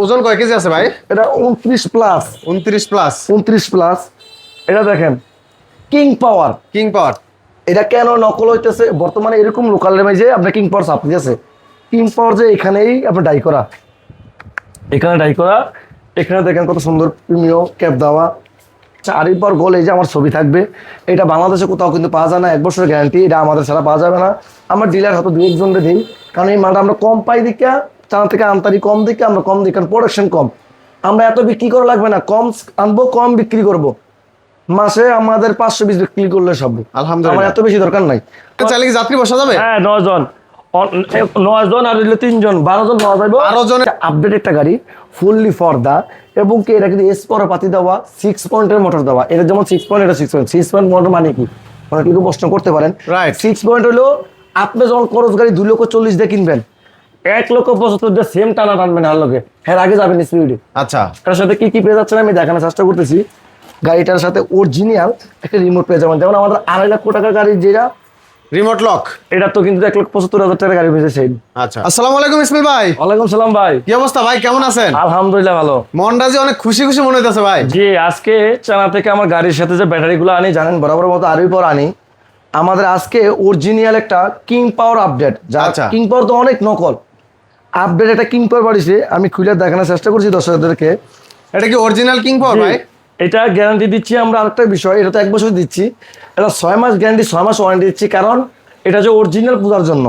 ওজন কয় কেজি আছে ভাই? এটা উনত্রিশ প্লাস উনত্রিশ প্লাস উনত্রিশ প্লাস এটা দেখেন কিং পাওয়ার কিং পাওয়ার এটা কেন নকল হইতেছে? বর্তমানে এরকম লোকাল রেমেজে আপনার কিং পাওয়ার সাপ্লি আছে? কিং পাওয়ার যে এখানেই আপনার ডাই করা। এখানে ডাই করা। এখানে দেখেন কত সুন্দর প্রিমিয় ক্যাপ দেওয়া। চারির পর গোল এই যে আমার ছবি থাকবে। এটা বাংলাদেশে কোথাও কিন্তু পাওয়া যায় না। এক বছরের গ্যারান্টি এটা আমাদের ছাড়া পাওয়া যাবে না। আমার ডিলার হয়তো দু একজনকে দিই। কারণ এই মালটা আমরা কম পাই দিকে চানা থেকে আমদানি কম দিকে আমরা কম দিই কারণ প্রোডাকশন কম। আমরা এত বিক্রি করা লাগবে না কম আনব কম বিক্রি করব। মাসে আমাদের পাঁচশো বিশ বিক্রি করলে সব। আলহামদুলিল্লাহ। আমার এত বেশি দরকার নাই। চাইলে কি যাত্রী বসা যাবে? হ্যাঁ নয় জন। নয় জন আর হইল তিনজন বারো জন নেওয়া যাবে বারো জনের- আপডেট একটা গাড়ি ফুললি ফর্দা এবং কি এটা কিন্তু এস পরে পাতি দেওয়া সিক্স পয়েন্টের মোটর দেওয়া। এটা যেমন সিক্স পয়েন্ট এটা six point six point motor মানে কি? অনেক কিছু প্রশ্ন করতে পারেন। Right. সিক্স পয়েন্ট হলো আপনি যখন খরচ গাড়ি দুই লক্ষ চল্লিশ দিয়ে কিনবেন এক লক্ষ পঁচাত্তর দিয়ে সেম টানা টানবেন আর লোকে হ্যাঁ আগে যাবেন স্পিডে আচ্ছা। এটার সাথে কি কি পেয়ে যাচ্ছেন আমি দেখানোর চেষ্টা করতেছি। গাড়িটার সাথে অরিজিনাল একটা রিমোট পেয়ে যাবেন। যেমন আমাদের আড়াই লক্ষ টাকার গাড়ি যেটা রিমোট লক এটা তো কিন্তু এক লক্ষ পঁচাত্তর হাজার টাকার গাড়ি পেয়েছে সেই আচ্ছা। আসসালামু আলাইকুম ইসমাইল ভাই। ওয়ালাইকুম সালাম ভাই। কি অবস্থা ভাই? কেমন আছেন? আলহামদুলিল্লাহ ভালো। মনটা যে অনেক খুশি খুশি মনে হইতেছে ভাই। জি আজকে চানা থেকে আমার গাড়ির সাথে যে ব্যাটারিগুলো আনি জানেন বরাবর মতো আরই পর আনি। আমাদের আজকে অরিজিনাল একটা কিং পাওয়ার আপডেট যা আচ্ছা। কিং পাওয়ার তো অনেক নকল। আপডেট একটা কিং পাওয়ার বাড়িছে আমি খুলে দেখানোর চেষ্টা করছি দর্শকদেরকে। এটা কি অরিজিনাল কিং পাওয়ার ভাই? এটা গ্যারান্টি দিচ্ছি আমরা আরেকটা বিষয় এটা তো এক বছর দিচ্ছি। এটা ছয় মাস গ্যারান্টি ছয় মাস ওয়ারেন্টি দিচ্ছি কারণ এটা যে অরিজিনাল পূজার জন্য।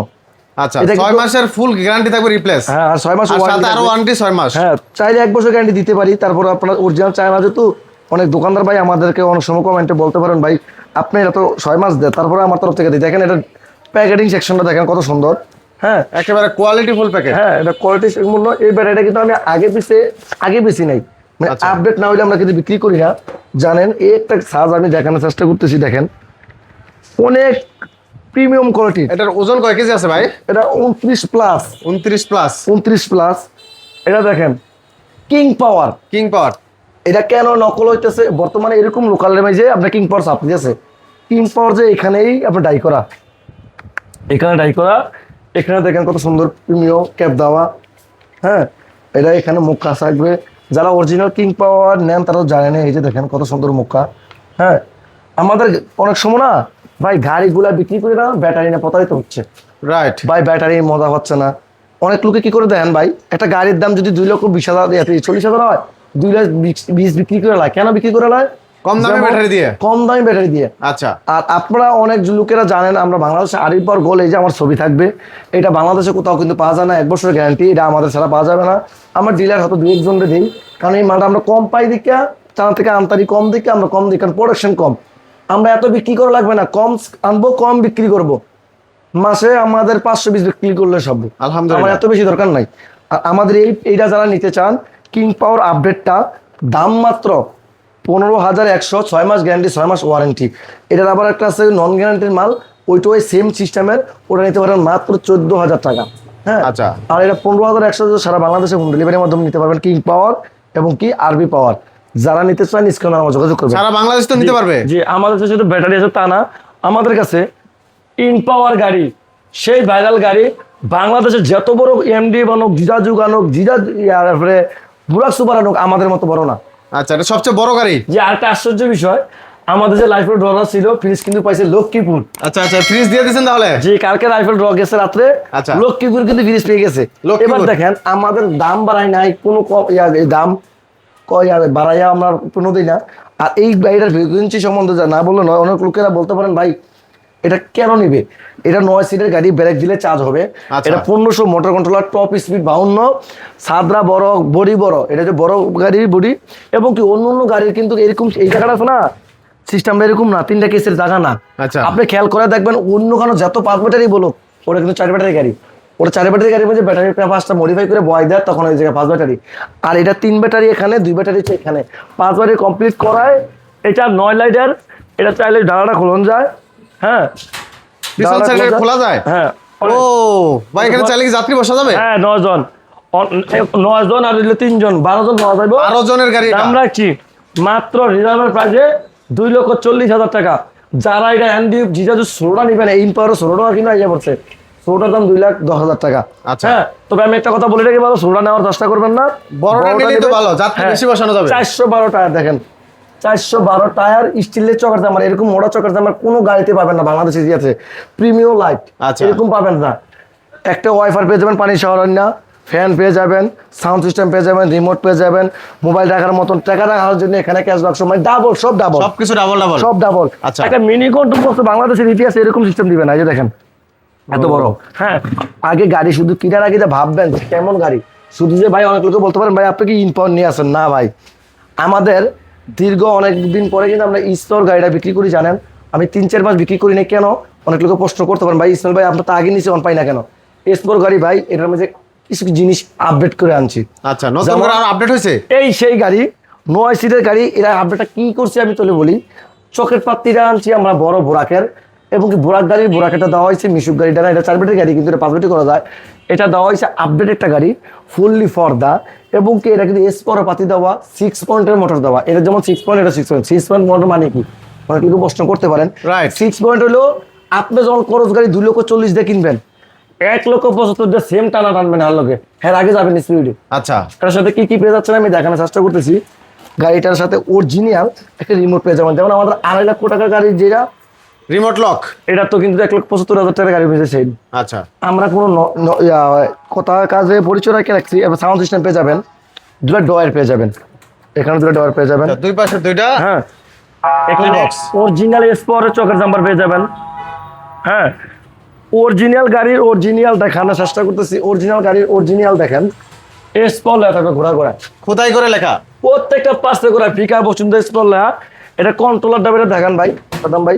আচ্ছা ছয় মাসের ফুল গ্যারান্টি থাকবে রিপ্লেস হ্যাঁ আর ছয় মাস আর ওয়ারেন্টি ছয় মাস? হ্যাঁ চাইলে এক বছর গ্যারান্টি দিতে পারি তারপর আপনার অরিজিনাল চায় না যেহেতু অনেক দোকানদার ভাই আমাদেরকে অনেক সময় কমেন্টে বলতে পারেন ভাই আপনি এটা তো ছয় মাস দেয় তারপরে আমার তরফ থেকে দিই। দেখেন এটা প্যাকেটিং সেকশনটা দেখেন কত সুন্দর। হ্যাঁ। একেবারে কোয়ালিটি ফুল প্যাকেট হ্যাঁ এটা কোয়ালিটি মূল্য। এই ব্যাটারিটা কিন্তু আমি আগে পিছে আগে বেশি নাই। মানে আচ্ছা। আপডেট না হলে আমরা কিন্তু বিক্রি করি না। জানেন এই একটা সাজ আমি দেখানোর চেষ্টা করতেছি দেখেন। অনেক প্রিমিয়াম কোয়ালিটি এটার ওজন কয় কেজি আছে ভাই? এটা উনত্রিশ প্লাস উনত্রিশ প্লাস উনত্রিশ প্লাস এটা দেখেন কিং পাওয়ার কিং পাওয়ার এটা কেন নকল হইতেছে? বর্তমানে এরকম লোকাল রেমেজে আপনার কিং পাওয়ার সাপ্লি আছে। কিং পাওয়ার যে এখানেই আপনার ডাই করা। এখানে ডাই করা। এখানে দেখেন কত সুন্দর প্রিমিয় ক্যাপ দেওয়া। হ্যাঁ এটা এখানে মুখা থাকবে। যারা অরিজিনাল কিং পাওয়ার নেন তারা জানে না এই যে দেখেন কত সুন্দর মুখা। হ্যাঁ আমাদের অনেক সময় না ভাই গাড়িগুলা বিক্রি করে না ব্যাটারি না প্রতারিত হচ্ছে। রাইট ভাই ব্যাটারি মজা হচ্ছে না। অনেক লোকে কি করে দেন ভাই একটা গাড়ির দাম যদি দুই লক্ষ বিশ হাজার চল্লিশ হাজার হয় দুই লাখ বিশ বিক্রি করে লায়। কেন বিক্রি করে লায়? কম দামে ব্যাটারি দিয়ে? কম দামি ব্যাটারি দিয়ে। আচ্ছা। আর আপনারা অনেক লোকেরা জানেন আমরা বাংলাদেশে আড়ির পর গোল এই যে আমার ছবি থাকবে এটা বাংলাদেশে কোথাও কিন্তু পাওয়া যায় না এক বছরের গ্যারান্টি এটা আমাদের ছাড়া পাওয়া যাবে না। আমার ডিলার হয়তো দু একজনকে দিই কারণ এই মালটা আমরা কম পাই দিকে চানা থেকে আমদানি কম দিকে আমরা কম দিই কারণ প্রোডাকশন কম। আমরা এত বিক্রি করা লাগবে না কম আনব কম বিক্রি করব। মাসে আমাদের পাঁচশো বিশ বিক্রি করলে সব। আলহামদুলিল্লাহ। এত বেশি দরকার নাই। আর আমাদের এই এইটা যারা নিতে চান কিং পাওয়ার আপডেটটা দাম মাত্র পনেরো হাজার একশো ছয় মাস গ্যারান্টি ছয় মাস ওয়ারেন্টি এটার আবার একটা আছে নন গ্যারান্টির মাল ওইটা ওই সেম সিস্টেমের ওটা নিতে পারেন মাত্র চোদ্দ হাজার টাকা। হ্যাঁ? আচ্ছা। আর এটা পনেরো হাজার একশো সারা বাংলাদেশে হোম ডেলিভারির মাধ্যমে নিতে পারবেন কিং পাওয়ার এবং কি আরবি পাওয়ার যারা নিতে চান স্ক্রিনে আমার যোগাযোগ করবেন। সারা বাংলাদেশ তো নিতে পারবে? জি আমাদের কাছে শুধু ব্যাটারি আছে তা না আমাদের কাছে ইন পাওয়ার গাড়ি সেই ভাইরাল গাড়ি বাংলাদেশের যত বড় এমডি বানুক জিজা যুগ আনুক জিজা তারপরে বুড়াক সুপার আনুক আমাদের মতো বড় না। আচ্ছা এটা সবচেয়ে বড় গাড়ি? যে আরেকটা আশ্চর্য বিষয় আমাদের যে লাইফের ড্র ছিল ফ্রিজ কিন্তু পাইছে লক্ষ্মীপুর আচ্ছা আচ্ছা ফ্রিজ দিয়ে দিয়েছেন তাহলে? যে কালকে রাইফেল ড্র গেছে রাত্রে। আচ্ছা। লক্ষ্মীপুর কিন্তু ফ্রিজ পেয়ে গেছে। এবার দেখেন আমাদের দাম বাড়াই নাই কোনো ক- দাম ক- ইয়া, বাড়াইয়া আমরা কোনো দিই না। আর এই গাড়িটার ফ্রিকুয়েন্সি সম্বন্ধে যা না বললে নয় অনেক লোকেরা বলতে পারেন ভাই এটা কেন নিবে? এটা নয় সিটের গাড়ি ব্রেক দিলে চার্জ হবে। আচ্ছা। এটা পনেরোশো মোটর কন্ট্রোলার টপ স্পিড বাউন্ন সাদরা বড় বডি বড়। এটা যে বড় গাড়ির বডি এবং কি অন্য অন্য গাড়ির কিন্তু এরকম এই জায়গাটা আছে না? সিস্টেমটা এরকম না তিনটা কেসের জায়গা না। আচ্ছা। আপনি খেয়াল করে দেখবেন অন্য কোনো যত পাঁচ ব্যাটারি বলো ওটা কিন্তু চার ব্যাটারি গাড়ি। ওটা চার ব্যাটারি গাড়ির মধ্যে ব্যাটারি পাঁচটা মডিফাই করে বয় দেয় তখন ওই জায়গায় পাঁচ ব্যাটারি। আর এটা তিন ব্যাটারি এখানে দুই ব্যাটারি এখানে। পাঁচ ব্যাটারি কমপ্লিট করায় এটা নয় লাইটার এটা চাইলে ডালাটা খোলন যায়। হ্যাঁ। পিছন ডালাটা সাইডে খোলা যায়? হ্যাঁ। ও ভাই এখানে চাইলে কি যাত্রী বসা যাবে? হ্যাঁ আর হইল তিনজন বারো জন নেওয়া যাবে বারো জনের গাড়ি। দাম রাখছি মাত্র রিজার্ভের প্রাইসে দুই লক্ষ চল্লিশ হাজার টাকা। যারা এটা অ্যান্ডি জিজাজু ষোলোটা নিবেন এই পাওয়ার ষোলো টাকা কিনা ইয়ে পড়ছে। ষোলোটার দাম দুই লাখ দশ হাজার টাকা। আচ্ছা। হ্যাঁ তবে আমি একটা কথা বলে রাখি ভালো ষোলোটা নেওয়ার চেষ্টা করবেন না। বড়টা নিলেই তো ভালো, যাত্রী বেশি বসানো যাবে। চারশো বারো টায়ার দেখেন। চারশো বারো টায়ার স্টিলের চকার জামার এরকম মোড়া চকার জামার কোনো গাড়িতে পাবেন না বাংলাদেশে আছে প্রিমিয়াম লাইট আচ্ছা। এরকম পাবেন না। একটা ওয়াইফার পেয়ে যাবেন পানি সরান না। ফ্যান পেয়ে যাবেন সাউন্ড সিস্টেম পেয়ে যাবেন রিমোট পেয়ে যাবেন মোবাইল রাখার মতন টাকা রাখার জন্য এখানে ক্যাশ বাক্স মানে ডাবল সব ডাবল সবকিছু ডাবল ডাবল সব ডাবল আচ্ছা। একটা মিনি কন্ট্রোল বক্স বাংলাদেশের ইতিহাসে এরকম সিস্টেম দিবে না এই যে দেখেন। এত বড়। হ্যাঁ আগে গাড়ি শুধু কিনার আগে ভাববেন কেমন গাড়ি শুধু যে ভাই অনেক লোকে বলতে পারেন ভাই আপনি কি ইনপাওয়ার নিয়ে আসেন? না ভাই। আমাদের দীর্ঘ অনেক দিন পরে কিন্তু আমরা ইস্তর গাড়িটা বিক্রি করি জানেন? আমি তিন চার মাস বিক্রি করি না কেন? অনেক লোকে প্রশ্ন করতে পারেন ভাই ইসমাল ভাই আপনার তো আগে নিচে অন পাই না কেন? ইস্তর গাড়ি ভাই এটার মধ্যে কিছু কিছু জিনিস আপডেট করে আনছি। আচ্ছা নতুন করে আপডেট হয়েছে? এই সেই গাড়ি নয় সিটের গাড়ি এরা আপডেটটা কি করছে আমি তোলে বলি। চকের পাত্তিটা আনছি আমরা বড় বোরাকের। এবং কি বোরাক গাড়ির বোরাকেটা দেওয়া হয়েছে মিশুক গাড়িটা না এটা চার বেটের গাড়ি কিন্তু এটা পাঁচ করা যায়। এটা দেওয়া হয়েছে আপডেট একটা গাড়ি ফুললি ফর্দা এবং কি এটা কিন্তু এস পর পাতি দেওয়া সিক্স পয়েন্টের মোটর দেওয়া। এটা যেমন সিক্স পয়েন্ট এটা six point six point motor মানে কি? অনেক কিছু প্রশ্ন করতে পারেন. সিক্স পয়েন্ট হলো আপনি যখন খরচ গাড়ি দুই লক্ষ চল্লিশ দিয়ে কিনবেন এক লক্ষ পঁচাত্তর দিয়ে সেম টানা টানবেন আর লোকে হ্যাঁ আগে যাবেন স্পিডে আচ্ছা। এটার সাথে কি কি পেয়ে যাচ্ছেন আমি দেখানোর চেষ্টা করতেছি। গাড়িটার সাথে অরিজিনাল একটা রিমোট পেয়ে যাবেন। যেমন আমাদের আড়াই লক্ষ টাকার গাড়ি যেটা রিমোট লক এটা তো কিন্তু এক লক্ষ পঁচাত্তর হাজার টাকার গাড়ি পেয়েছে আচ্ছা। আমরা কোনো কথা কাজে পরিচয় রেখে রাখছি এবার সাউন্ড সিস্টেম পেয়ে যাবেন। দুটো ডয়ার পেয়ে যাবেন। এখানে দুটো ডয়ার পেয়ে যাবেন। আচ্ছা, দুই পাশে দুইটা? হ্যাঁ। এখানে। অরিজিনাল স্পোরের চকের জাম্পার পেয়ে যাবেন। হ্যাঁ। অরিজিনাল গাড়ির অরিজিনাল দেখানোর চেষ্টা করতেছি। অরিজিনাল গাড়ির অরিজিনাল দেখেন। স্পল লেখা থাকবে ঘোরা ঘোরা। খোদাই করে লেখা? প্রত্যেকটা পাশে করে ফিকা পছন্দ স্পল লেখা। এটা কন্ট্রোলার ডাবের দেখান ভাই। সাদাম ভাই?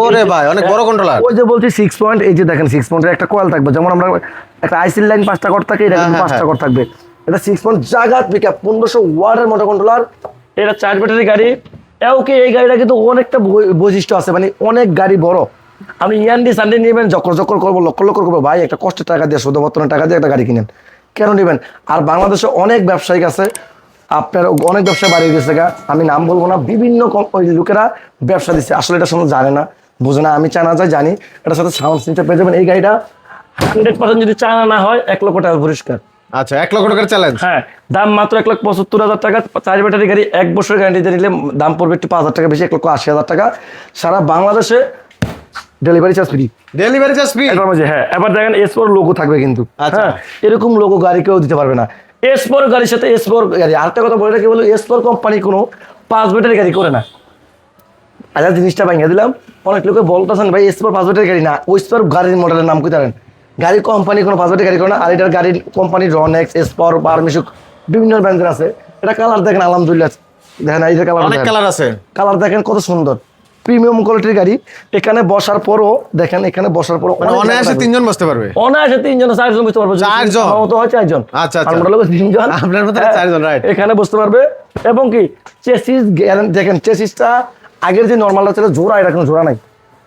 ওরে ভাই অনেক বড় কন্ট্রোলার ওই যে বলছি সিক্স পয়েন্ট এই যে দেখেন সিক্স পয়েন্টের একটা কয়েল থাকবে। যেমন আমরা একটা আইসিল লাইন পাঁচটা কর থাকে এটা হ্যাঁ, হ্যাঁ, পাঁচটা হ্যাঁ। কর থাকবে। এটা সিক্স পয়েন্ট জাগাত পিকআপ পনেরোশো ওয়ার্ডের মোটর কন্ট্রোলার এটা চার ব্যাটারি গাড়ি। এও কি এই গাড়িটা কিন্তু অনেকটা বৈশিষ্ট্য আছে মানে অনেক গাড়ি বড়। আপনি ইয়ান্ডি সানডে নেবেন জকর জকর করব লক্ষ লক্ষ করব। ভাই একটা কষ্টের টাকা দিয়ে শুধু বর্তমানে টাকা দিয়ে একটা গাড়ি কিনেন। কেন নেবেন? আর বাংলাদেশে অনেক ব্যবসায়িক আছে আপনার অনেক ব্যবসা বাড়িয়ে গেছে গা। আমি নাম বলব না বিভিন্ন লোকেরা ব্যবসা দিচ্ছে। আসলে এটা সম্বন্ধে জানে না বুঝে না। আমি চানা যাই জানি এটার সাথে সাউন্ড সিস্টেম পেয়ে যাবেন। এই গাড়িটা হান্ড্রেড পার্সেন্ট যদি চানা না হয় এক লক্ষ টাকা পরিষ্কার। আচ্ছা এক লক্ষ টাকার চ্যালেঞ্জ হ্যাঁ দাম মাত্র এক লক্ষ পঁচাত্তর হাজার টাকা। চার ব্যাটারি গাড়ি এক বছরের গ্যারান্টিতে নিলে দাম পড়বে একটু পাঁচ হাজার টাকা বেশি এক লক্ষ আশি হাজার টাকা। সারা বাংলাদেশে delivery charge free delivery charge free এটার মাঝে হ্যাঁ এবার দেখেন এসপোর লোগো থাকবে কিন্তু। আচ্ছা। হ্যাঁ এরকম লোগো গাড়ি কেউ দিতে পারবে না। এসপোর গাড়ির সাথে এসপোর গাড়ি। আরেকটা কথা বলে রাখি বলো এসপোর কোম্পানি কোনো পাঁচ ব্যাটারি গাড়ি করে না। আচ্ছা জিনিসটা ভেঙে দিলাম। অনেক লোকে বলতেছেন ভাই এসপোর পাঁচ ব্যাটারি গাড়ি না। ওই স্পোর গাড়ির মডেলের নাম কই জানেন? গাড়ির কোম্পানি কোনো পাঁচ ব্যাটারি গাড়ি করে না আর এটার গাড়ির কোম্পানি রনেক্স এসপর বারমিশুক বিভিন্ন ব্র্যান্ডের আছে। এটা কালার দেখেন আলহামদুলিল্লাহ। দেখেন এই যে কালার কালার আছে। কালার দেখেন কত সুন্দর। প্রিমিয়াম কোয়ালিটির গাড়ি এখানে বসার পরও দেখেন এখানে বসার পরও মানে অনায়াসে তিনজন বসতে পারবে? অনায়াসে তিনজন চারজন বুঝতে পারব। চারজন? আমার মতো হয় চারজন। আচ্ছা, আচ্ছা। আর লোক তিনজন। আপনার মতো চারজন, right. এখানে বসতে পারবে। এবং কি চেসিস দেখেন চেসিসটা আগের যে নর্মালটা ছিল জোড়া এটা কোনো জোড়া নাই।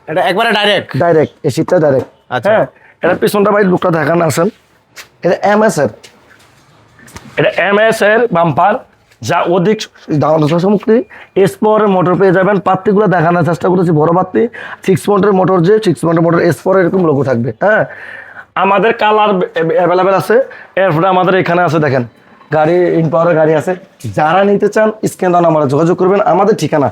এটা একবারে ডাইরেক্ট ডাইরেক্ট এই সিটটা ডাইরেক্ট আচ্ছা। হ্যাঁ এটা পিছনটা ভাই লুকটা দেখান আসেন। এটা এম এস এর এটা এম এস এর বাম্পার যা অধিক মুক্তি পাওয়ারের মোটর পেয়ে যাবেন। পাত্তিগুলো দেখানোর চেষ্টা করেছি বড় পাত্তি সিক্স পয়েন্টের মোটর যে সিক্স পয়েন্টের মোটর এসপোর এরকম লোগো থাকবে হ্যাঁ? আমাদের কালার অ্যাভেলেবেল আছে। এরপরে আমাদের এখানে আছে দেখেন গাড়ি ইনপাওয়ারের গাড়ি আছে। যারা নিতে চান স্ক্যান দান আমরা যোগাযোগ করবেন। আমাদের ঠিকানা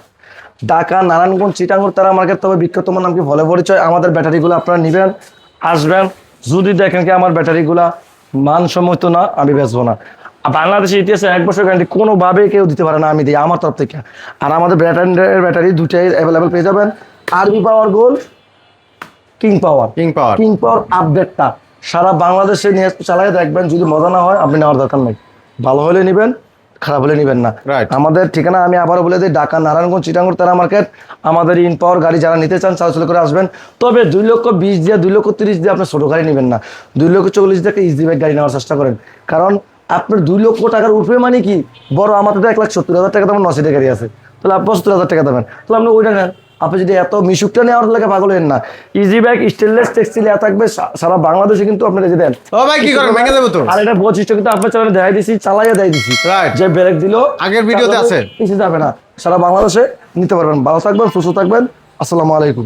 ঢাকা নারায়ণগঞ্জ চিটাঙ্গুর তারা মার্কেট তবে বিখ্যাত তোমার নাম কি? ভলে পরিচয়। আমাদের ব্যাটারিগুলো আপনারা নেবেন আসবেন। যদি দেখেন কি আমার ব্যাটারিগুলা মানসম্মত না আমি বেচবো না। বাংলাদেশের ইতিহাসে এক বছর গ্যারান্টি কোনোভাবে কেউ দিতে পারে না আমি দিই আমার তরফ থেকে। আর আমাদের ব্যাটারির ব্যাটারি দুটাই অ্যাভেলেবেল পেয়ে যাবেন। আরবি পাওয়ার গোল king power king power king power আপডেটটা সারা বাংলাদেশে নিয়ে চালাই দেখবেন যদি মজা না হয় আপনি নেওয়ার দরকার নেই। ভালো হলে নেবেন খারাপ হলে নেবেন না। আমাদের ঠিকানা আমি আবারও বলে দিই ঢাকা নারায়ণগঞ্জ চিটাঙ্গুর তারা মার্কেট। আমাদের ইন পাওয়ার গাড়ি যারা নিতে চান চলাচল করে আসবেন। তবে দুই লক্ষ বিশ দিয়ে দুই লক্ষ তিরিশ দিয়ে আপনি ছোটো গাড়ি নেবেন না। দুই লক্ষ চল্লিশ দিয়ে একটা ইজি বাইক গাড়ি নেওয়ার চেষ্টা করেন। কারণ আপনার দুই লক্ষ টাকার উপরে মানে কি? বড় আমাদের তো এক লাখ সত্তর হাজার টাকা তেমন নশিটা গাড়ি আছে। তাহলে আপনি সত্তর হাজার টাকা দেবেন। তাহলে আপনি ওইটা নেন। আপনি যদি এত মিশুকটা নেওয়ার লাগে পাগল হেন না। ইজি ব্যাগ স্টেনলেস টেক্সটাইল এত থাকবে সারা বাংলাদেশে কিন্তু আপনি রেখে দেন। ও ভাই কি করেন? ভেঙে দেবো তো। আর এটা বৈশিষ্ট্য কিন্তু আপনার চ্যানেলে দেখাই দিছি চালাইয়া দেয় দিছি. যে ব্রেক দিল আগের ভিডিওতে আছে। কিছু যাবে না। সারা বাংলাদেশে নিতে পারবেন। ভালো থাকবেন সুস্থ থাকবেন। আসসালামু আলাইকুম।